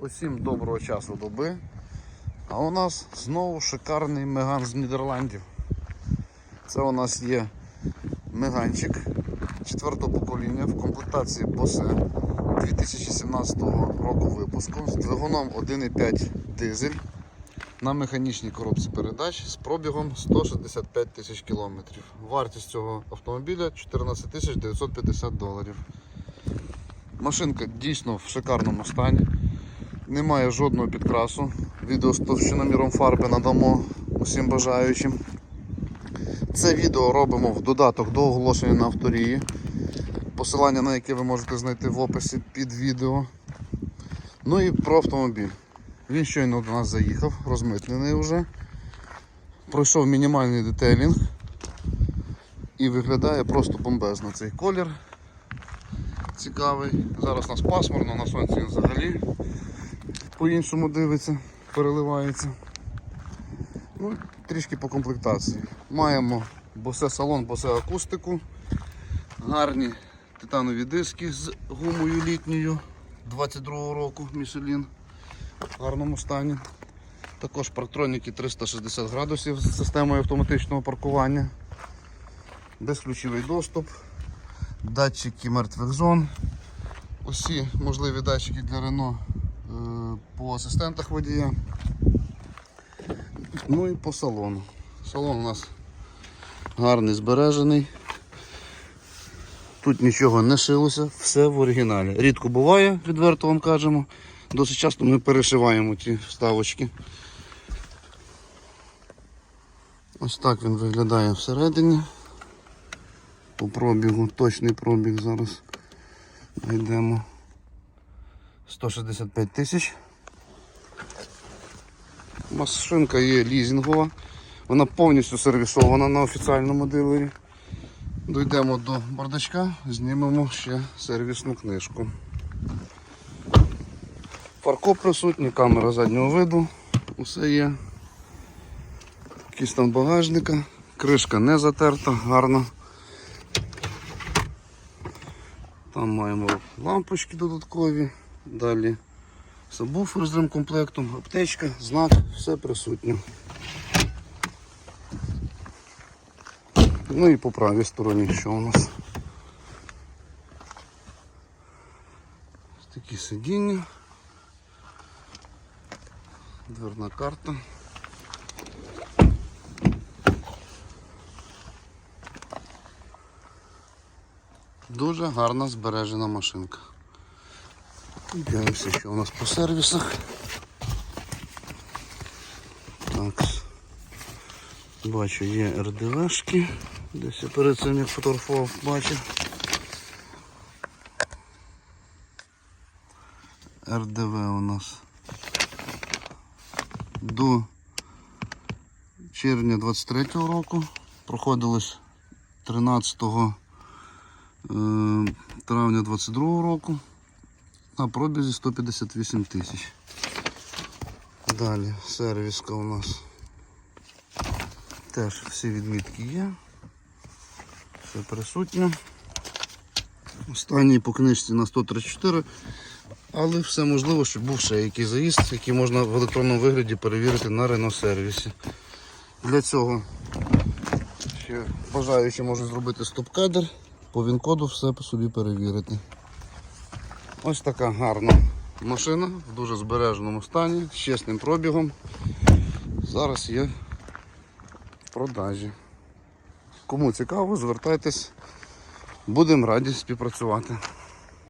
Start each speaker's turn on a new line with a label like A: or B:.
A: Усім доброго часу доби. А у нас знову шикарний меган з Нідерландів. Це у нас є меганчик четвертого покоління в комплектації Bose 2017 року випуску з двигуном 1,5 дизель на механічній коробці передач з пробігом 165 тисяч кілометрів. Вартість цього автомобіля 14 950 доларів. Машинка дійсно в шикарному стані. Немає жодного підкрасу. Відео з товщиноміром фарби надамо усім бажаючим. Це відео робимо в додаток до оголошення на авторії, посилання на яке ви можете знайти в описі під відео. Ну і про автомобіль. Він щойно до нас заїхав, розмитнений вже. Пройшов мінімальний детейлінг і виглядає просто бомбезно цей колір. Цікавий. Зараз у нас пасмурно, на сонці взагалі по-іншому дивиться, переливається. Ну, трішки по комплектації. Маємо босе салон, босе акустику, гарні титанові диски з гумою літньою 22-го року Michelin в гарному стані. Також парктроніки 360 градусів з системою автоматичного паркування, безключовий доступ, датчики мертвих зон. Усі можливі датчики для Рено по асистентах водія. Ну і по салону. Салон у нас гарний збережений. Тут нічого не шилося, все в оригіналі. Рідко буває, відверто вам кажемо. Досить часто ми перешиваємо ті вставочки. Ось так він виглядає всередині. По пробігу, точний пробіг зараз йдемо. 165 тисяч. Машинка є лізингова, вона повністю сервісована на офіціальному дилері. Дійдемо до бардачка, знімемо ще сервісну книжку. Фаркоп присутній, камера заднього виду, усе є. Там багажника, кришка не затерта, гарна. Там маємо лампочки додаткові, далі сабвуфер з ремкомплектом, аптечка, знак, все присутнє. Ну і по правій стороні що у нас? Такі сидіння, дверна карта. Дуже гарна збережена машинка. Дивимося, що у нас по сервісах. Так. Бачу, є РДВшки. Десь я перед цим як фотографував, бачив. РДВ у нас до червня 23-го року. Проходилось 13 е, травня 22-го року на пробізі 158 тисяч. Далі сервіска у нас теж всі відмітки є. Все присутнє. Останній по книжці на 134, але все можливо, щоб був ще якийсь заїзд, який можна в електронному вигляді перевірити на Renault сервісі. Для цього ще бажаючи можуть зробити стоп-кадр, по він-коду все по собі перевірити. Ось така гарна машина в дуже збереженому стані, з чесним пробігом. Зараз є в продажі. Кому цікаво, звертайтесь, будемо раді співпрацювати.